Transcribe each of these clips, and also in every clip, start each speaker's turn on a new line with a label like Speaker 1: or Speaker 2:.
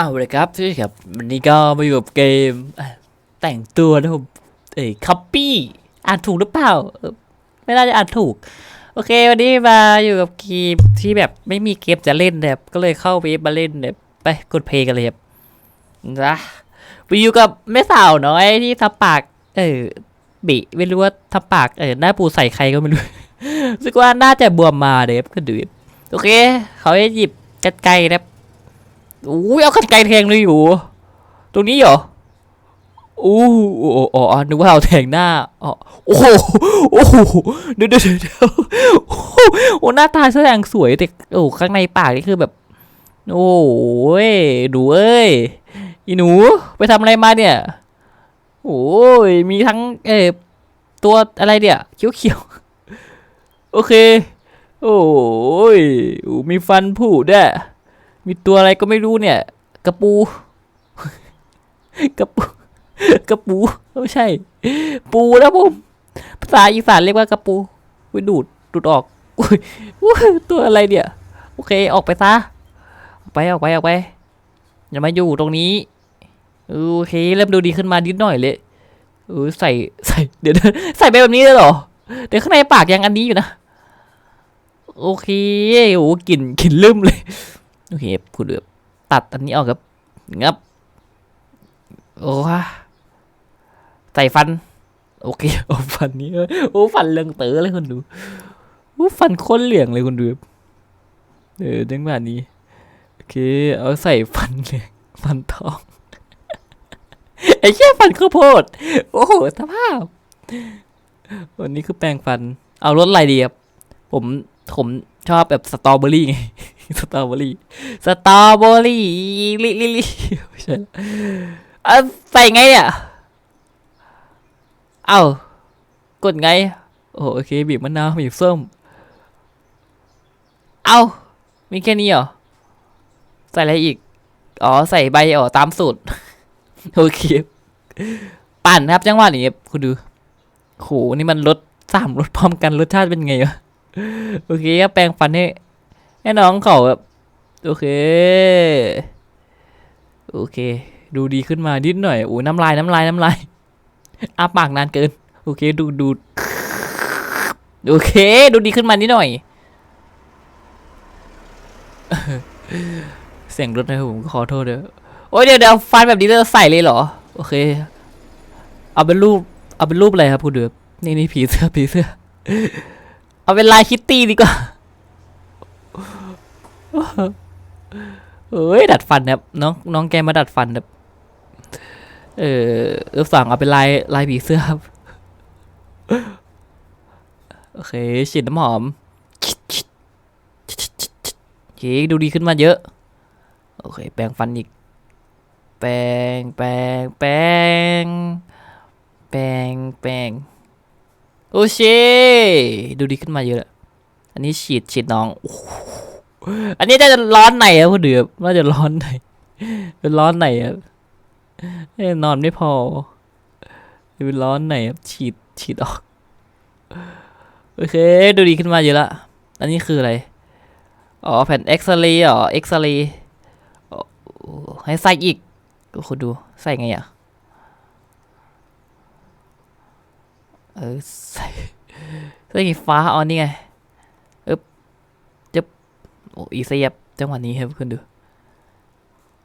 Speaker 1: เอาเลยครับที่ครับวันนี้ก็มาอยู่กับเกม แต่งตัวนะผมเอ้ยคัปปี้อ่านถูกหรือเปล่า ไม่น่าจะอ่านถูก โอเค วันนี้มาอยู่กับเกมที่แบบไม่มีเกมจะเล่นแบบก็เลยเข้าเว็บมาเล่นแบบไปกดเพลงกันเลยครับนะไปอยู่กับแม่สาวน้อยที่ทำปาก เออบิไม่รู้ว่าทำปากเออหน้าปูใส่ใครก็ไม่รู้รู้สึกว่าน่าจะบวมมาเด็บก็ดูโอเค เขาให้หยิบกันไกรนะครับ อุ้ยเอากันไกรแทงเลยอยู่ ตรงนี้เหรออู้โอ้อ๋อนึกว่าเอาแทงหน้าอ๋อโอ้โหโอ้โหเดี๋ยวเดี๋ยวเดี๋ยวโอ้โหหน้าตาแสดงสวยแต่โอ้ข้างในปากนี่คือแบบ โอ้ยดูเอ้ยอีหนูไปทำอะไรมาเนี่ยโอ้ยมีทั้งเออตัวอะไรเนี่ยเขียวๆโอเค โอ้ยโอ้มีฟันผุด้วย มีตัวอะไรก็ไม่รู้เนี่ย กระปู กระปู กระปูไม่ใช่ ปูนะผมภาษาอีสานเรียกว่ากระปูไปดูดดูดออกอุ้ยตัวอะไรเนี่ย โอเคออกไปซะออกไปออกไปออกไปอย่ามาอยู่ตรงนี้โอเคเริ่มดูดีขึ้นมานิดหน่อยเลยเออใส่ใส่เดี๋ยวใส่ไปแบบนี้เลยเหรอเดี๋ยวข้างในปากยังอันนี้อยู่นะ โอเคโอ้กลิ่นกลิ่นลืมเลย โอเคคุณเดือบตัดอันนี้ออกครับงับโอ้ฮะใส่ฟัน โอเคโอ้ฟันนี้โอ้ฟันเหลืองเต๋อเลยคุณดูโอ้ฟันโคนเหลืองเลยคุณดูเออจังหวะนี้โอเค เอาใส่ฟันเหลืองฟันทองไอ้แค่ฟันข้าวโพด โอ้โหสภาพ วันนี้คือแปรงฟัน เอารสอะไรดีครับ ผมผมชอบแบบสตรอเบอรี่ไง สตรอเบอรี่สตรอเบอรี่ลิลิลิไม่ใช่อะใส่ไงเนี่ยเอ้ากดไงโอเคบีบมะนาวบีบส้มเอ้ามีแค่นี้เหรอ ใส่อะไรอีก อ๋อ ใส่ใบอ๋อตามสูตร โอเค ปั่นครับจังหวะนี้คุณดูโหนี่มันรสสามรสพร้อมกันรสชาติเป็นไงวะ โอเคครับแปรงฟันให้ ให้น้องเขาแบบโอเค โอเค ดูดีขึ้นมานิดหน่อยโอ้ยน้ำลายน้ำลายน้ำลายอาปากนานเกิน โอเค ดูดูโอเค ดูดีขึ้นมานิดหน่อย เสียงรถนะครับผมขอโทษเด้อโอ้ยเดี๋ยวเดี๋ยวฟันแบบนี้เราใส่เลยเหรอ โอเค เอาเป็นรูป เอาเป็นรูปอะไรครับคุณเดือบนี่นี่ผีเสื้อผีเสื้อ เอาเป็นลายคิตตี้ดีกว่า เอ้ยดัดฟันครับน้องน้องแกมาดัดฟันแบบเออเออสั่งเอาเป็นลายลายผีเสื้อครับโอเคฉีดน้ำหอมโอเคดูดีขึ้นมาเยอะ โอเค แปรงฟันอีก แปรงแปรงแปรงแปรงแปรงโอเคดูดีขึ้นมาเยอะ อันนี้ฉีดฉีดน้องโอันนี้น่าจะร้อนไหนอะคุณเดือบน่าจะร้อนไหน เป็นร้อนไหนอะเอ้ยนอนไม่พอเป็นร้อนไหนอะฉีดฉีดออก โอเค ดูดีขึ้นมาเยอะละ อันนี้คืออะไร อ๋อแผ่นเอ็กซเรย์อ๋อเอ็กซเรย์ให้ใส่อีกคุณดูใส่ไงอะเออใส่ใส่ไฟฟ้าอ๋อนี่ไง โอ้อีซี่ครับจังหวะนี้ครับคุณดู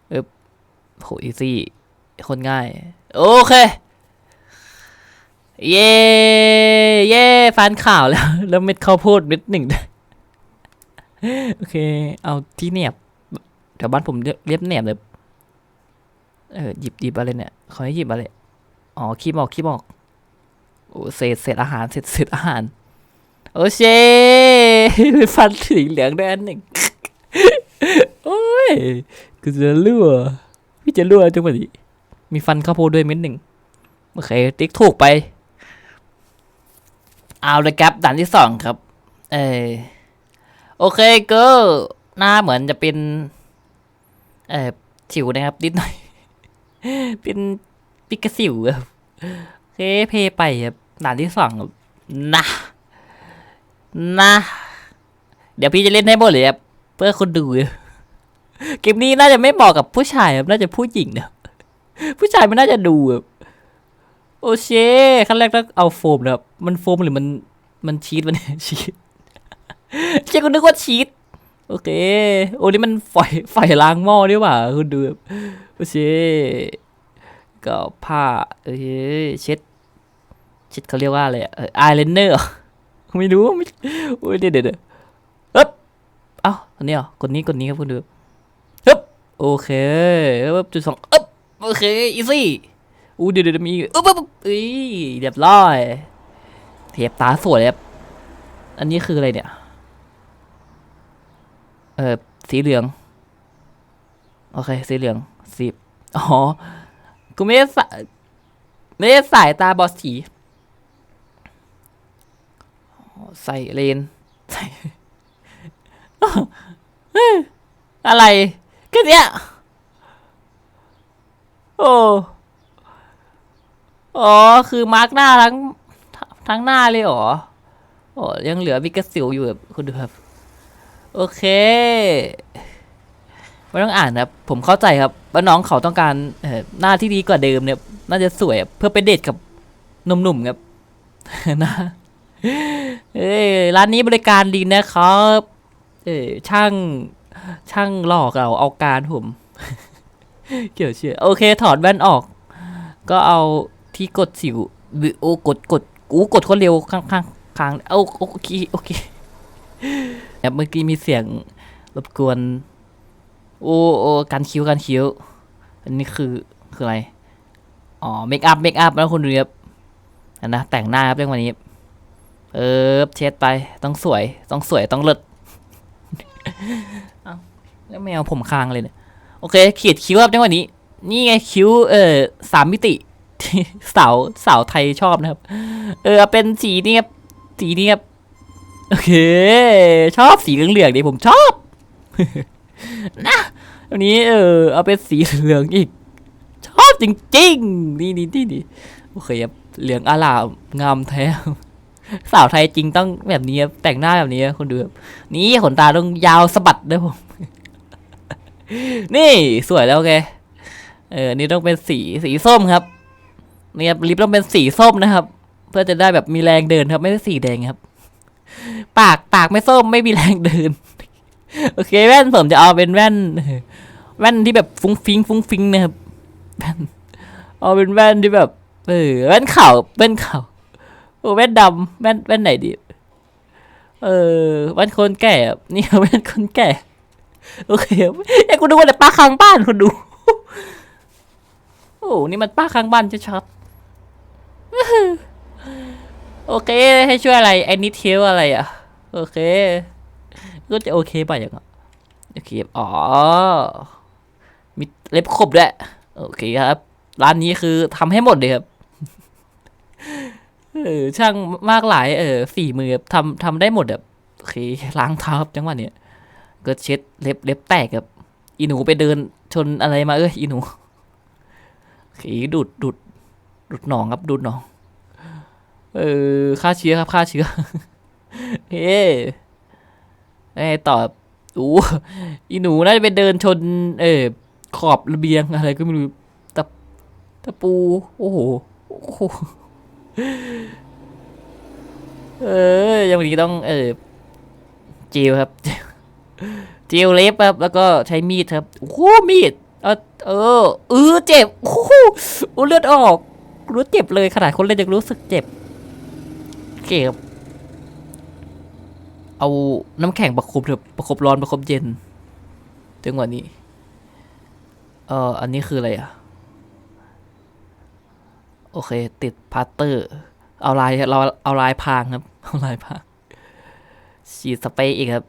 Speaker 1: เอ๊บโหอีซี่คนง่าย โอเค เย้เย้ฟันข่าวแล้ว แล้วเม็ดข้าวโพดเม็ดหนึ่งโอเค เอาที่เหนียบแถวบ้านผมเรียบเหนียบเลยเออหยิบหยิบอะไรเนี่ยขอให้หยิบอะไรอ๋อคีบออกคีบออกโอ้เศษเศษอาหารเศษเศษอาหาร โอเคฟันสีเหลืองได้อันหนึ่ง กูจะรั่วพี่จะรั่วจังหวะนี้มีฟันข้าวโพดด้วยเม็ดหนึ่งโอเค ติ๊กถูกไป เอาเลยครับด่านที่สองครับ เออโอเคก็หน้าเหมือนจะเป็น เออสิวนะครับนิดหน่อย เป็นปิกสิวครับโอเคเพย์ไปครับด่านที่สองครับนะนะ เดี๋ยวพี่จะเล่นให้หมดเลยครับเพื่อคนดู เกมนี้น่าจะไม่เหมาะกับผู้ชายครับน่าจะผู้หญิงนะผู้ชายมันน่าจะดูแบบโอเคขั้นแรกต้องเอาโฟมนะครับมันโฟมหรือมันมันชีสมันชีสใช่คุณนึกว่าชีสโอเค โอ้นี่มันไฟไฟล้างหม้อนี่หว่าคุณดูแบบโอเคก็ผ้าเอ้ยเช็ดเช็ดเขาเรียกว่าอะไรอะออไอเลนเนอร์ไม่รู้ไม่โอ้ยเดี๋ยวเดี๋ยวเดี๋ยวเอ๊บเอ้าคนนี้เหรอคนนี้คนนี้ครับคุณดู โอเคเอ๊บจุดสองเอ๊บโอเคอีซี่อู้เดี๋ยวเดี๋ยวมีอึ๊บเอ๊บอ๊บเรียบร้อยเทียบตาสวยเลยครับอันนี้คืออะไรเนี่ยเออสีเหลือง โอเค สีเหลืองสีอ๋อ กูไม่ได้ใส่ไม่ได้สายตาบอดสีใส่เลนใส่อะไร แค่เนี้ยโอ้อ๋อคือมาร์กหน้าทั้งทั้งหน้าเลยเหรอโอ้ยังเหลือวิกาสิวอยู่แบบคุณดูครับ โอเคไม่ต้องอ่านครับ ผมเข้าใจครับว่าน้องเขาต้องการเออหน้าที่ดีกว่าเดิมเนี่ย น่าจะสวยเพื่อไปเดทกับหนุ่มๆครับนะเอ้ยร้านนี้บริการดีนะครับ เอ้ยช่าง ช่างหลอกเราเอาการผม เกี่ยวเชื่อโอเค ถอดแว่นออก ก็เอาที่กดสิวโอกดกดกูกดคนเร็วข้างข้างข้างเอาโอเคโอเคแบบเมื่อกี้มีเสียงรบกวน โอ้โอ้การคิ้วการคิ้ว อันนี้คือคืออะไร อ๋อเมคอัพเมคอัพแล้วคุณดูครับอันนะแต่งหน้าครับเรื่องวันนี้ เออเช็ดไปต้องสวย ต้องสวยต้องเลิศ แล้วไม่เอาผมคางเลยเนี่ยโอเคขีดคิ้วครับในวันนี้ นี่ไงคิ้วเออสามมิติที่สาวสาวไทยชอบนะครับ เออเป็นสีนี่ครับสีนี่ครับโอเค ชอบสีเหลืองๆดิผมชอบนะวันนี้เออเอาเป็นสีเหลืองอีก ชอบจริงๆนี่นี่นี่นี่โอเคครับเหลืองอลามงามแท้สาวไทยจริงต้องแบบนี้ครับแต่งหน้าแบบนี้ครับคนดูครับนี่ขนตาต้องยาวสะบัดด้วยผม นี่สวยแล้วโอเออนี่ต้องเป็นสีสีส้มครับนี่ครับลิปต้องเป็นสีส้มนะครับ เพื่อจะได้แบบมีแรงเดินครับ ไม่ใช่สีแดงครับ ปากปากไม่ส้มไม่มีแรงเดิน โอเค แว่นผมจะเอาเป็นแว่น แว่นที่แบบฟุ้งฟิงฟุ้งฟิงนะครับแว่นเอาเป็นแว่นที่แบบ เออแว่นขาวแว่นขาวโอ้แว่นดำแว่นแว่นไหนดี เออแว่นคนแก่อะนี่แว่นคนแก่ โอเคไอ้กูดูว่าแต่ป้าข้างบ้านคนดู โอ้นี่มันป้าข้างบ้านชัดๆโอเค ให้ช่วยอะไรไอ้นิเทลอะไรอะ โอเค ก็จะโอเคป่ะอย่างเงี้ยโอเค อ๋อ มีเล็บขบด้วย โอเคครับ ร้านนี้คือทำให้หมดเลยครับเออช่างมากหลายเออฝีมือทำทำได้หมดแบบโอเคล้างเท้าจังหวะเนี้ย ก็เช็ดเล็บเล็บแตกครับอีหนูไปเดินชนอะไรมาเอ้ยอีหนูโอเคดูดดูดดูดหนองครับดูดหนอง เออฆ่าเชื้อครับฆ่าเชื้อเฮ้ไอ้ตอบอู้อีหนูน่าจะไปเดินชน เออขอบระเบียงอะไรก็ไม่รู้ตะตะปู โอ้โหโอ้โหเออยังนี้ต้องเออเจลครับ จลเล็บครับ แล้วก็ใช้มีดครับ โอ้โหมีด เออ เออเออเจ็บ โอ้โหเลือดออก รู้เจ็บเลยขนาดคนเล่นยังรู้สึกเจ็บ เก็บ เอาน้ำแข็งประคบเถอะประคบร้อนประคบเย็นจังหวะนี้ เอออันนี้คืออะไรอะ โอเค ติดพาสเตอร์ เอาลายเราเอาลายพรางครับ เอาลายพรางฉีดสเปรย์อีกครับ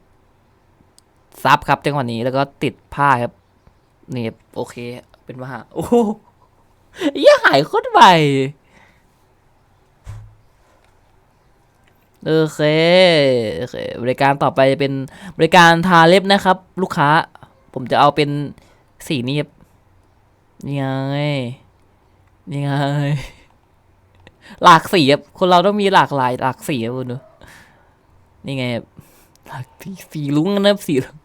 Speaker 1: ซับครับจังหวะนี้แล้วก็ติดผ้าครับนี่โอเค เป็นว่าโอ้โหเหี้ยหายโคตรไวโอเคโอเค บริการต่อไปเป็นบริการทาเล็บนะครับ ลูกค้า ผมจะเอาเป็นสีนี้ครับนี่ไงนี่ไงหลากสีครับคนเราต้องมีหลากหลายหลากสีครับคุณดูนี่ไงครับหลากสีสีลุ้งนะครับสีลุ้ง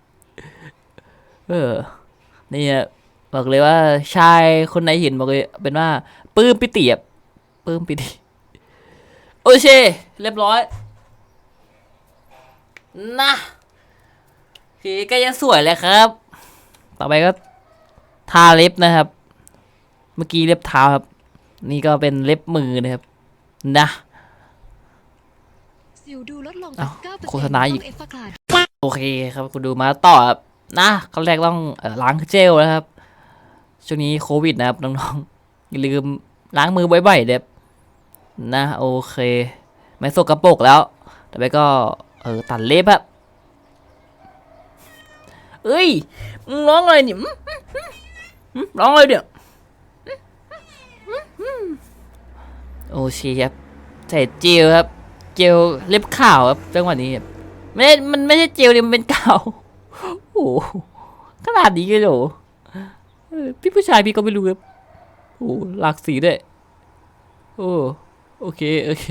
Speaker 1: เอเออ นี่อะบอกเลยว่าชายคนไหนเห็นบอกเลย เป็นว่าปลื้มปิติอะปลื้มปิติ โอเค เรียบร้อย นะโอเคก็ยังสวยเลยครับ ต่อไปก็ทาเล็บนะครับ เมื่อกี้เล็บเท้าครับ นี่ก็เป็นเล็บมือนะครับ นะ
Speaker 2: สิวดูลดลง
Speaker 1: อ้าว
Speaker 2: 9%
Speaker 1: โฆษณาอีก
Speaker 2: ต้งเอฟฟากาด
Speaker 1: โอเคครับ คุณดูมาต่อครับ นะขั้นแรกต้องอล้างเจลนะครับ ช่วงนี้โควิดนะครับน้องๆอย่าลืมล้างมือบ่อยๆเด็บนะโอเค ไม่สกปรกแล้วแต่ไปก็เออตัดเล็บครับเอ้ยมึงร้องอะไรเนี่ยร้องอะไรเนี่ยโอเคครับใส่เจลครับ เจลเล็บขาวครับจังหวะนี้ครับไม่มันไม่ใช่เจลเนี่ยมันเป็นกาว ขนาดนี้เลยเหรอพี่ผู้ชายพี่ก็ไม่รู้ครับโอ้หลากสีด้วยโอ้โอเคโอเค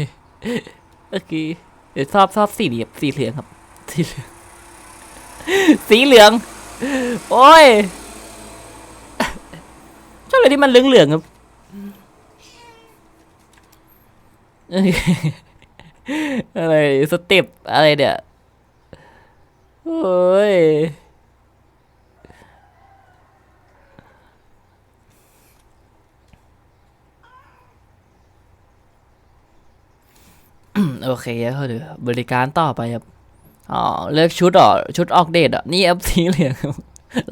Speaker 1: โอเคเดี๋ยวชอบชอบสีเหลืองสีเหลืองครับ สีเหลืองสีเหลือง โอ้ยชอบอะไรที่มันเหลืองเหลืองครับเอ้ยอะไรสเต็ปอะไรเนี่ยโอ้ย โอเคครับเดี๋ยวบริการต่อไปครับอ๋อเลือกชุดอ๋อชุดออกเดทอะนี่แอปสีเหลือง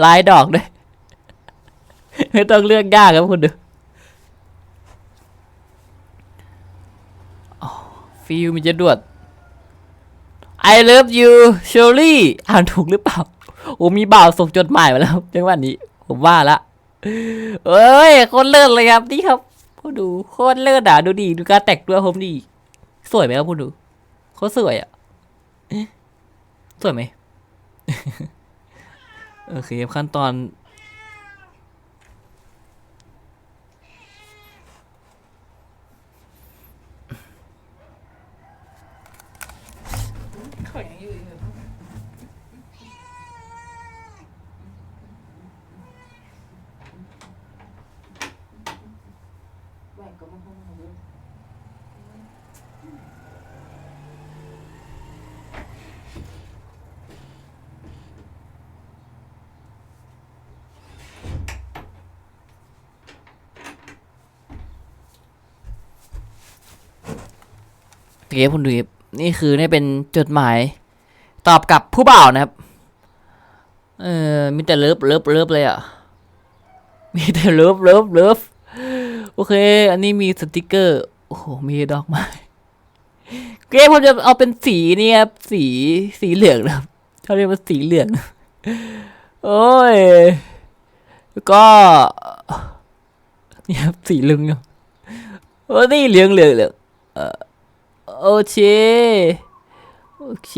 Speaker 1: ลายดอกด้วยไม่ต้องเลือกยากครับคุณดูอ๋อฟิลมีจะดวด I love you Shirley อ่านถูกหรือเปล่า โอ้มีบ่าวส่งจดหมายมาแล้วจังหวะนี้ ผมว่าละเอ้ย โคตรเลิศเลยครับ นี่ครับดูโคตรเลิศอะ ดูดี ดูการแต่งตัวผมดี สวยไหมครับผู้ดูโคตรสวยอะเอ๊ะสวยไหมโอเคครับขั้นตอนเกฟคุณดูครับนี่คือนี่เป็นจดหมาย ตอบกับผู้บ่าวนะครับ เออมีแต่เลิฟเลิฟเลิฟเลยอะ มีแต่เลิฟเลิฟเลิฟโอเค อันนี้มีสติกเกอร์ โอ้โห มีดอกไม้เกฟผมจะเอาเป็นสีนี่ครับ สีสีเหลืองนะครับเขาเรียกว่าสีเหลือง โอ้ย ก็นี่ครับสีเหลืองโอ้นี่เหลืองเหลืองเหลืองโอเค โอเค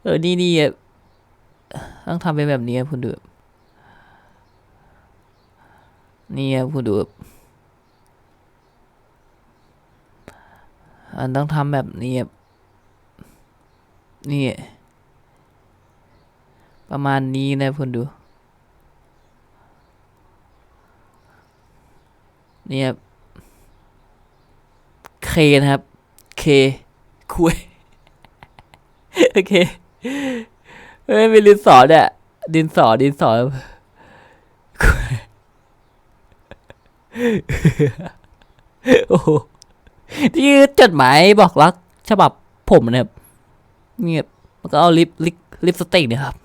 Speaker 1: เออ นี่นี่อะต้องทำเป็นแบบนี้ครับคุณดูนี่ครับคุณดู ครับอันต้องทำแบบนี้นี่ ประมาณนี้นะคุณดู นี่ครับเคนะครับ เค คุย โอเค เฮ้ยมีดินสอเนี่ยดินสอ ดินสอคุยโอ้ โหนี่คือจดหมายบอกรักฉบับผมนะครับเนี่ยมันก็เอาลิปลิปลิปสติกเนี่ยครับ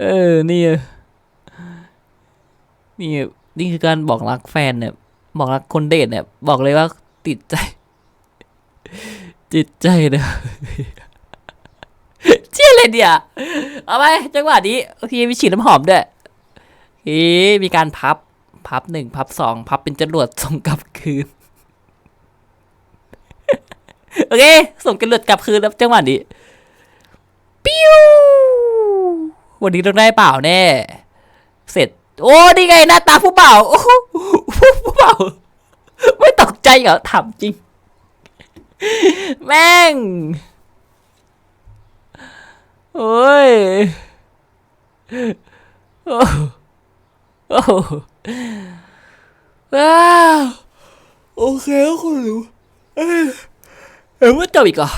Speaker 1: เออนี่นี่นี่คือการบอกรักแฟนเนี่ยบอกรักคนเดทเนี่ย บอกเลยว่าติดใจ ติดใจนะเชี่ยเลยเดียวเอาไปจังหวะนี้โอเคมีฉีดน้ำหอมด้วยเฮ้มีการพับ พับหนึ่งพับสองพับเป็นจรวดส่งกลับคืน โอเค ส่งจรวดกลับคืนแล้วจังหวะนี้ปิ้ววันนี้ต้องได้เปล่าแน่ เสร็จ โอ้นี่ไงหน้าตาผู้เปล่าโอ้ผู้เปล่าไม่ตกใจเหรอถามจริง แม่งโอ้ยโอ้โอ้ว้าว โอเคคุณรู้ เอ้ยเอ้ยว่าจบอีกเหรอ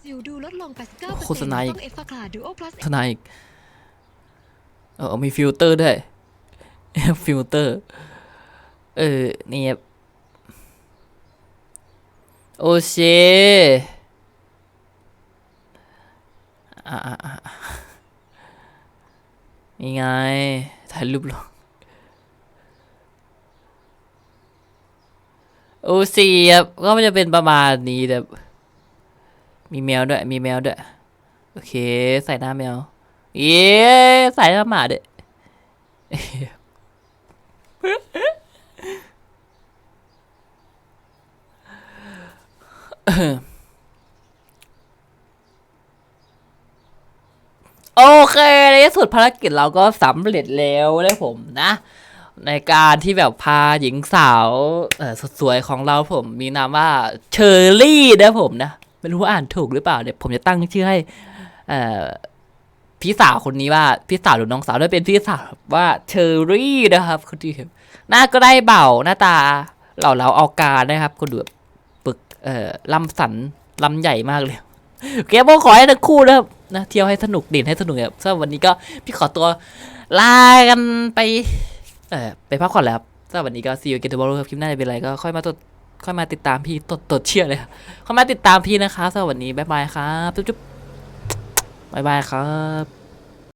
Speaker 2: สิวดูลดลง89%
Speaker 1: โฆษณาอีก
Speaker 2: ต้องเอฟฟาคลาดูโอพลัส
Speaker 1: ทนายอีกเออมีฟิลเตอร์ด้วยฟิลเตอร์ เออ นี่ครับโอเคอะอะอะอะนี่ไง ถ่ายรูปลง อซีครับก็มันจะเป็นประมาณนี้แบบมีแมวด้วย มีแมวด้วย โอเค ใส่หน้าแมว เย้ใส่หน้าหมาด้วยโอเคในที่สุดภารกิจเราก็สำเร็จแล้วนะผมนะ ในการที่แบบพาหญิงสาวสดสวยของเราผมมีนามว่าเชอร์รี่นะผมนะไม่รู้ว่าอ่านถูกหรือเปล่าเดี๋ยวผมจะตั้งชื่อให้พี่สาวคนนี้ว่าพี่สาวหรือน้องสาวด้วยเป็นพี่สาวว่าเชอรี่นะครับคุณที่หน้าก็ได้เบาหน้าตาเหล่าเราเอาการนะครับคุณดูปึกเอ่อลำสันลำใหญ่มากเลยโอเคผมขอให้ทั้งคู่นะครับนะเที่ยวให้สนุกเด่นให้สนุกครับสำหรับวันนี้ก็พี่ขอตัวลากันไป เออไปพักผ่อนแล้วครับสำหรับวันนี้ก็ซีอูเกตบอลครับคลิปหน้าจะเป็นอะไรก็ค่อยมาตดค่อยมาติดตามพี่ตดตดเชื่อเลยครับค่อยมาติดตามพี่นะคะสำหรับวันนี้บ๊ายบายครับจุ๊บจุ๊บบ๊ายบายครับ